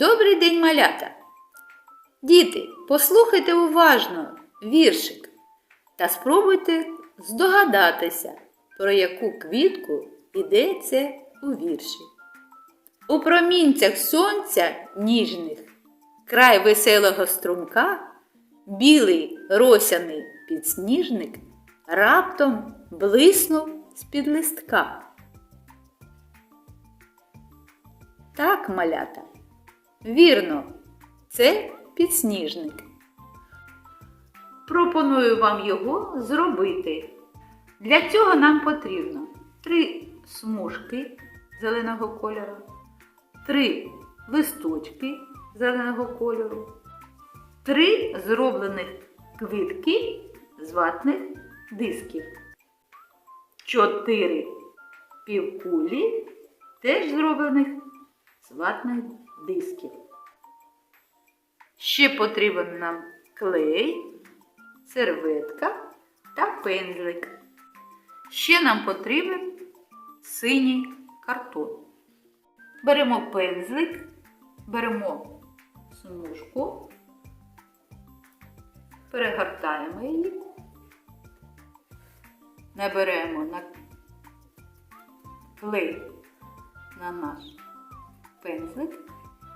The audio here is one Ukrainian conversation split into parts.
Добрий день, малята! Діти, послухайте уважно віршик та спробуйте здогадатися, про яку квітку йдеться у вірші. У промінцях сонця ніжних, край веселого струмка, білий росяний підсніжник раптом блиснув з-під листка. Так, малята. Вірно, це підсніжник. Пропоную вам його зробити. Для цього нам потрібно три смужки зеленого кольору, три листочки зеленого кольору, три зроблених квітки з ватних дисків, чотири півкулі теж зроблених з ватних дисків. Ще потрібен нам клей, серветка та пензлик. Ще нам потрібен синій картон. Беремо пензлик, беремо смужку, перегортаємо її, наберемо на клей на наш пензлик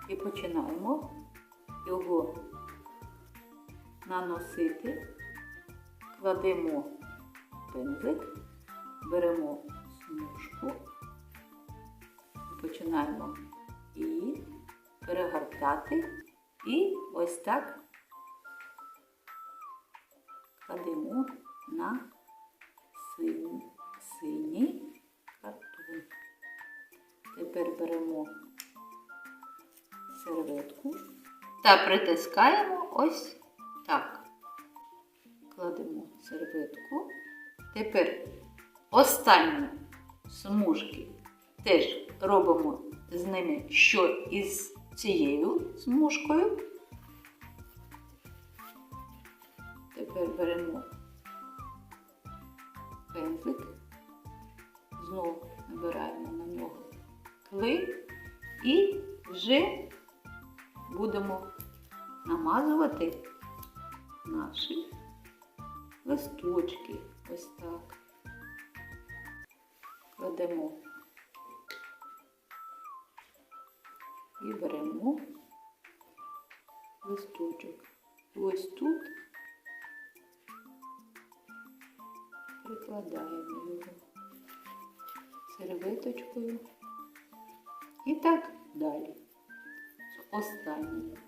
і починаємо його наносити, кладемо пензлик, беремо смужку, починаємо її перегортати. І ось так кладемо на синій картон. Тепер беремо серветку та притискаємо ось так. Кладемо серветку. Тепер останні смужки теж робимо з ними що із цією смужкою. Тепер беремо пензлик, знову набираємо на нього клей і вже будемо намазувати наші листочки. Ось так. Кладемо і беремо листочок. Ось тут прикладаємо його серветочкою. І так далі. Останній.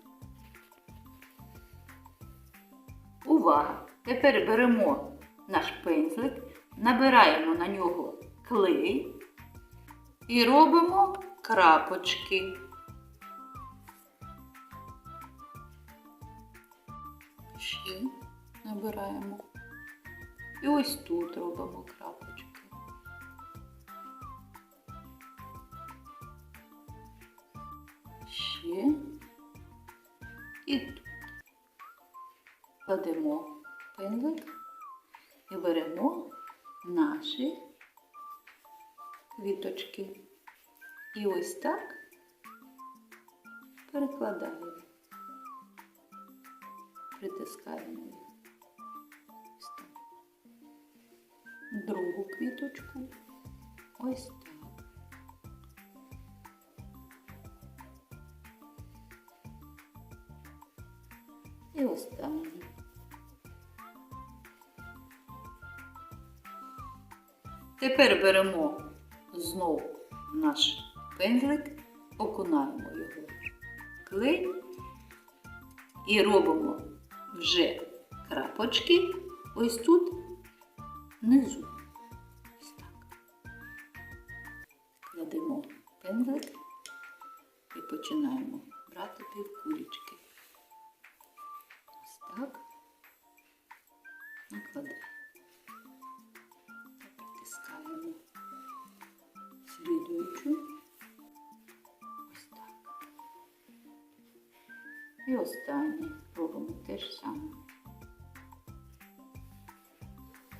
Увага! Тепер беремо наш пензлик, набираємо на нього клей і робимо крапочки. Ще набираємо. І ось тут робимо крапочки. Ще і кладемо пензлик і беремо наші квіточки. І ось так перекладаємо, притискаємо їх. Другу квіточку. Ось так. І останній. Тепер беремо знову наш пензлик, окунаємо його в клей і робимо вже крапочки ось тут внизу. Ось так. Кладемо пензлик і починаємо брати півкулечки. Накладаємо. Притискаємо слідуючу. Ось так. І останнє робимо те ж саме.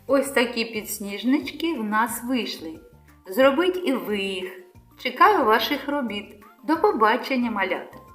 Ось такі підсніжнички в нас вийшли. Зробіть і ви їх. Чекаю ваших робіт. До побачення, малята!